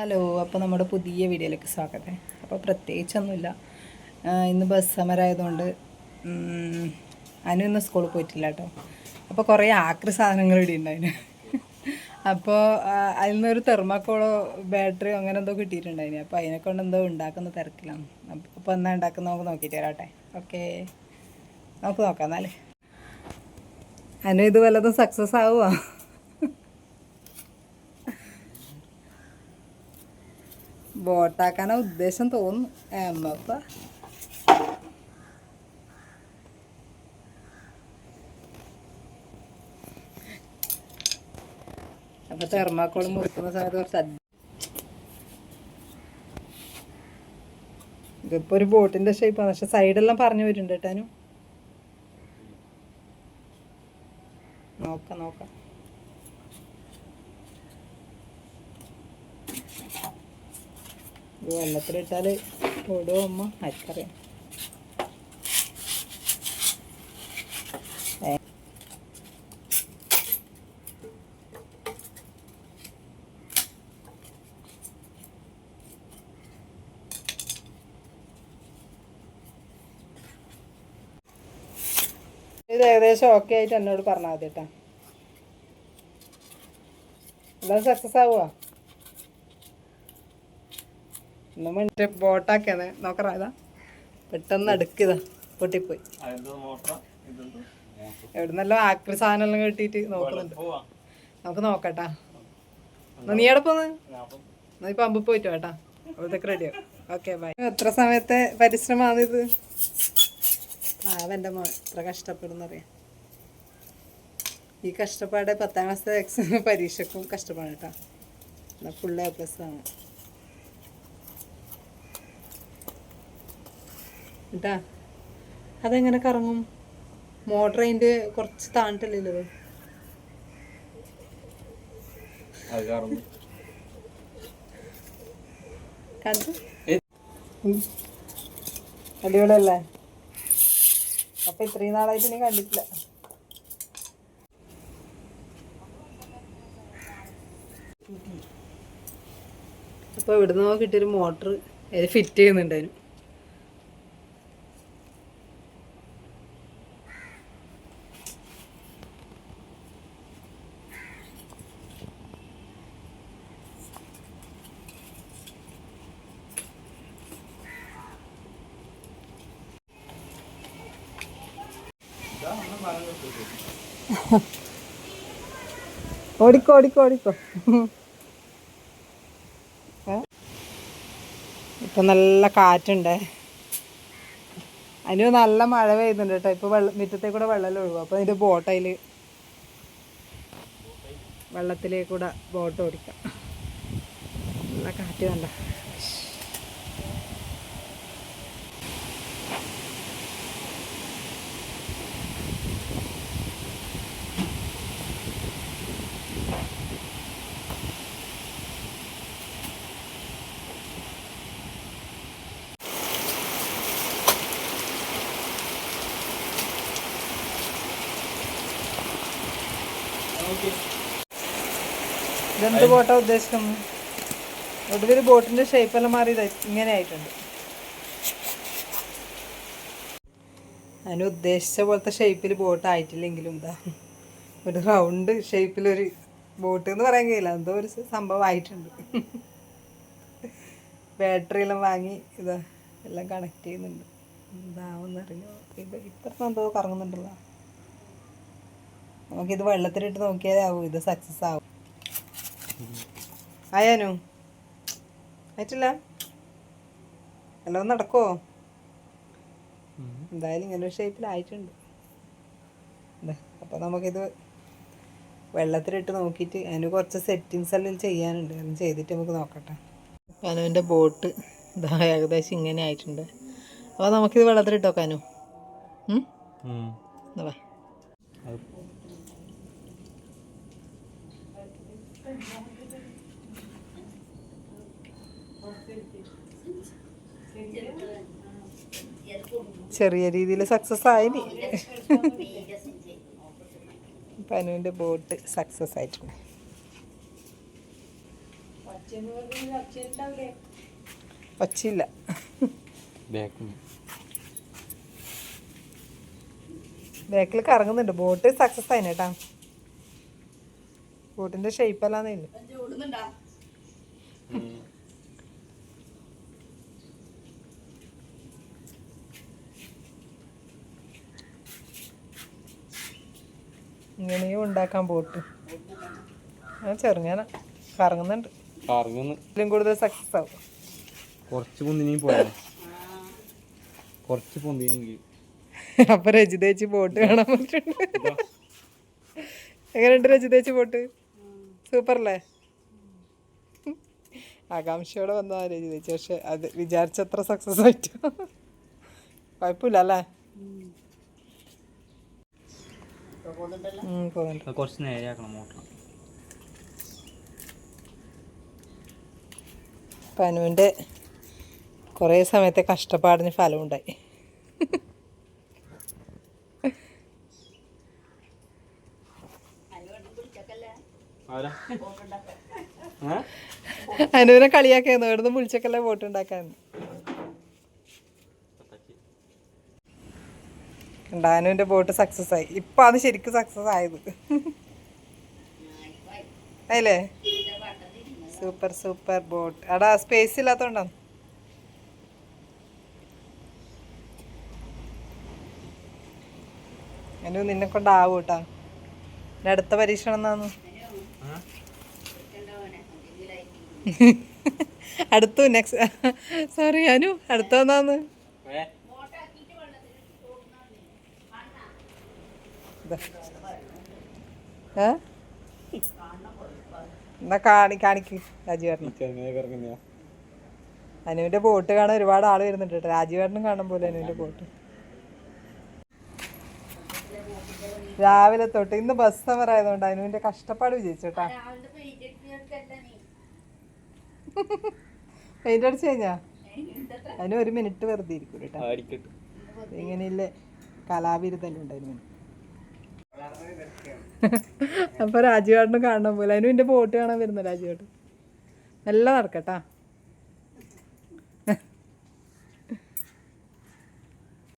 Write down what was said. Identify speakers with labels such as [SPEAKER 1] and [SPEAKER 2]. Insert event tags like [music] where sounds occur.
[SPEAKER 1] Hello അപ്പോൾ നമ്മുടെ പുതിയ വീഡിയോയിലേക്ക് സ്വാഗതം. അപ്പോൾ പ്രത്യേകിച്ചൊന്നുമില്ല. ഇന്ന് ബസ് സമരമായതുകൊണ്ട് അനു ഇന്ന് സ്കൂളിൽ പോയിട്ടില്ല കേട്ടോ. അപ്പോൾ കുറേ ആക്രി സാധനങ്ങൾ ഇവിടെ ഉണ്ടായിന് അപ്പോൾ അതിൽ നിന്നൊരു തെർമാക്കോളോ ബാറ്ററിയോ അങ്ങനെ എന്തോ കിട്ടിയിട്ടുണ്ടായിന്. അപ്പോൾ അതിനെ കൊണ്ട് എന്തോ ഉണ്ടാക്കുന്ന തിരക്കിലാണ് അപ്പോൾ എന്നാ ഉണ്ടാക്കുന്ന നമുക്ക് നോക്കിയിട്ട് വരാട്ടെ. ഓക്കെ. നമുക്ക് നോക്കാം എന്നാലേ. അനു ഇത് വല്ലതും സക്സസ് ആവുമോ ബോട്ടാക്കാനാ ഉദ്ദേശം തോന്നുന്നു. എമ്മപ്പ അപ്പൊ തെർമാക്കോൾ മുറിക്കുന്ന സമയത്ത് കുറച്ച് ഇതിപ്പോ ഒരു ബോട്ടിന്റെ ഷേപ്പാണ് പക്ഷെ സൈഡെല്ലാം പറഞ്ഞു വരുന്നുണ്ട് കേട്ടാനും നോക്കാം നോക്കാം. ഇത് വെള്ളത്തിലിട്ടാൽ ഓടുമോ അമ്മ? ഏ. ഇത് ഏകദേശം ഓക്കെ ആയിട്ട് എന്നോട് പറഞ്ഞാൽ മതി കേട്ടോ. എല്ലാം സക്സസ് ആവുക ഇന്ന് മറ്റേ ബോട്ടാക്കിയാണ്. നോക്കറ ഇതാ. പെട്ടെന്ന് അടുക്കിതാ. പൊട്ടിപ്പോയി. എവിടുന്നല്ലോ ആക്രി സാധനം കിട്ടിയിട്ട് നോക്കുന്നുണ്ട്. നമുക്ക് നോക്കട്ടാ. നീ എവിടെ പോന്ന്? എന്നാ ഈ പമ്പ് പോയിട്ട് വേട്ടാ. അവിടത്തേക്ക് റെഡിയോ ഓക്കെ ബൈ എത്ര സമയത്തെ പരിശ്രമമാണ് ഇത്? പാവന്റെ മോ എത്ര കഷ്ടപ്പെടുന്നറിയാം ഈ കഷ്ടപ്പാട് പത്താം ക്ലാസ്സിലെ എക്സാം പരീക്ഷക്കും കഷ്ടപ്പാട് കേട്ടോ. എന്നാൽ ഫുൾ എ പ്ലസ് ആണ്. കേട്ടാ അതെങ്ങനെ കറങ്ങും? മോട്ടർ അതിന്റെ കുറച്ച് താണിട്ടല്ലേ കണ്ടു? അടിപൊളിയല്ലേ? അപ്പൊ ഇത്രയും നാളായിട്ട് നീ കണ്ടിട്ടില്ല. അപ്പൊ ഇവിടുന്ന് കിട്ടിയൊരു മോട്ടർ ഫിറ്റ് ചെയ്യുന്നുണ്ടായിരുന്നു. [laughs] ഓടിക്കോ ഓടിക്കോ ഓടിക്കോ? [laughs] ഇപ്പൊ നല്ല കാറ്റുണ്ട്. അതിന് നല്ല മഴ പെയ്യുന്നുണ്ട് കേട്ടോ. ഇപ്പൊ വെള്ളം മുറ്റത്തെ കൂടെ വെള്ളം ഒഴുകും. അപ്പൊ അതിന്റെ ബോട്ട് വെള്ളത്തിലേക്കൂടെ വെള്ളത്തിലേക്ക് കൂടെ ബോട്ട് ഓടിക്കാം. [laughs] നല്ല കാറ്റ് കണ്ട? ഇതെന്ത് ബോട്ടാ ഉദ്ദേശിക്കുന്നത്? ഒടുവിൽ ബോട്ടിന്റെ ഷേപ്പ് എല്ലാം മാറി ഇങ്ങനെ ആയിട്ടുണ്ട്. അതിന് ഉദ്ദേശിച്ച പോലത്തെ ഷേപ്പിൽ ബോട്ട് ആയിട്ടില്ലെങ്കിലും ഇതാ ഒരു റൗണ്ട് ഷേപ്പിൽ ഒരു ബോട്ട് എന്ന് പറയാൻ കഴിയില്ല. എന്തോ ഒരു സംഭവം ആയിട്ടുണ്ട്. ബാറ്ററി എല്ലാം വാങ്ങി ഇതാ എല്ലാം കണക്ട് ചെയ്യുന്നുണ്ട്. എന്താവുന്നറിയോ ഇത് ഇപ്പുറത്ത് എന്തോ കറങ്ങുന്നുണ്ടല്ലോ. നമുക്കിത് വെള്ളത്തിലിട്ട് നോക്കിയാലേ ആവും ഇത് സക്സസ് ആവും. ആയാനു ആയിട്ടില്ല? എല്ലാം നടക്കുമോ എന്തായാലും ഇങ്ങനെ ഒരു ഷേപ്പിലായിട്ടുണ്ട് അപ്പൊ അപ്പോൾ നമുക്കിത് വെള്ളത്തിലിട്ട് നോക്കിയിട്ട് അതിന് കുറച്ച് സെറ്റിങ്സ് എല്ലാം ചെയ്യാനുണ്ട്. അതും ചെയ്തിട്ട് നമുക്ക് നോക്കട്ടെ. അനുവിന്റെ ബോട്ട് ഇതാ ഏകദേശം ഇങ്ങനെ ആയിട്ടുണ്ട്. അപ്പോൾ നമുക്കിത് വെള്ളത്തിലിട്ട് നോക്കാനു വാ. ചെറിയ രീതിയിൽ സക്സസ് ആയി പനുവിന്റെ ബോട്ട് സക്സസ് ആയിട്ടുണ്ട്. പച്ചില്ല
[SPEAKER 2] ബേക്കിൽ
[SPEAKER 1] ബാക്കിൽ കറങ്ങുന്നുണ്ട്. ബോട്ട് സക്സസ് ആയിന് കേട്ടാ. ബോട്ടിന്റെ ഷേപ്പ് അല്ലാന്നേ ഇങ്ങനെയും ഉണ്ടാക്കാൻ പോട്ട്. ചെറുങ്ങനെ. കറങ്ങുന്നുണ്ട്.
[SPEAKER 2] കറങ്ങുന്നു.
[SPEAKER 1] കൂടുതൽ സക്സസ് ആവും.
[SPEAKER 2] കുറച്ച് പൊന്തിനി പോയാ കുറച്ച് പൊന്തിനെങ്കിൽ
[SPEAKER 1] അപ്പൊ രജിതേച്ചി പോട്ട് കാണാൻ പറ്റുന്നുണ്ട്. എങ്ങനെയുണ്ട് രജിതേച്ചി ബോട്ട് സൂപ്പറല്ലേ? ആകാംക്ഷയോടെ വന്നതാ രജിതേച്ചി പക്ഷെ അത് വിചാരിച്ചത്ര സക്സസ് ആയിട്ട്. കുഴപ്പമില്ല അല്ലേ
[SPEAKER 2] കുറച്ച് നേരെയാക്കണം മോട്ടർ.
[SPEAKER 1] പനുവിന്റെ കുറേ സമയത്തെ കഷ്ടപ്പാടിന് ഫലമുണ്ടായി.
[SPEAKER 2] ആരാ?
[SPEAKER 1] അനുവിനെ കളിയാക്കിയായിരുന്നു. ഇവിടുന്ന് വിളിച്ചൊക്കെല്ലാം വോട്ട് ഉണ്ടാക്കാൻ അനുവിന്റെ ബോട്ട് സക്സസ് ആയി. ഇപ്പം അത് ശരിക്കും സക്സസ് ആയത്. അല്ലേ? സൂപ്പർ സൂപ്പർ ബോട്ട് അടാ സ്പേസ് ഇല്ലാത്തോണ്ടാണ് അനു നിന്നെ കൊണ്ടാവും കേട്ടോ എന്റെ അടുത്ത പരീക്ഷണം എന്നാന്ന് [laughs] അടുത്തു നെക്സ്റ്റ് സോറി [laughs] അനു അടുത്ത വന്നാന്ന് ഏ? എന്നാ കാണി കാണിക്ക് രാജീവേട്ടന്
[SPEAKER 2] കറങ്ങുന്ന
[SPEAKER 1] അനുവിന്റെ ബോട്ട് കാണാൻ ഒരുപാട് ആൾ വരുന്നുണ്ട് കേട്ടോ. രാജീവേട്ടനും കാണാൻ പോലെ അനുവിന്റെ ബോട്ട് രാവിലെ തൊട്ട് ഇന്ന് ബസ് സമർ ആയതുകൊണ്ട് അനുവിന്റെ കഷ്ടപ്പാട് വിജയിച്ചു കേട്ടാ. [laughs] പെയിന്റ് അടിച്ചു കഴിഞ്ഞാ? [laughs] അതിന് ഒരു മിനിറ്റ് വെറുതെ ഇരിക്കും കേട്ടോ.
[SPEAKER 2] ആയിരിക്കട്ടെ.
[SPEAKER 1] ഇങ്ങനെയില്ലേ കലാവിരുദ്ധല്ലേ ഉണ്ടായിരുന്നു അപ്പൊ രാജുവേട്ടനും കാണണം പോലെ. അതിനും എന്റെ ബോട്ട് കാണാൻ വരുന്ന രാജുവേട്ടൻ. നല്ല നടക്കട്ടാ.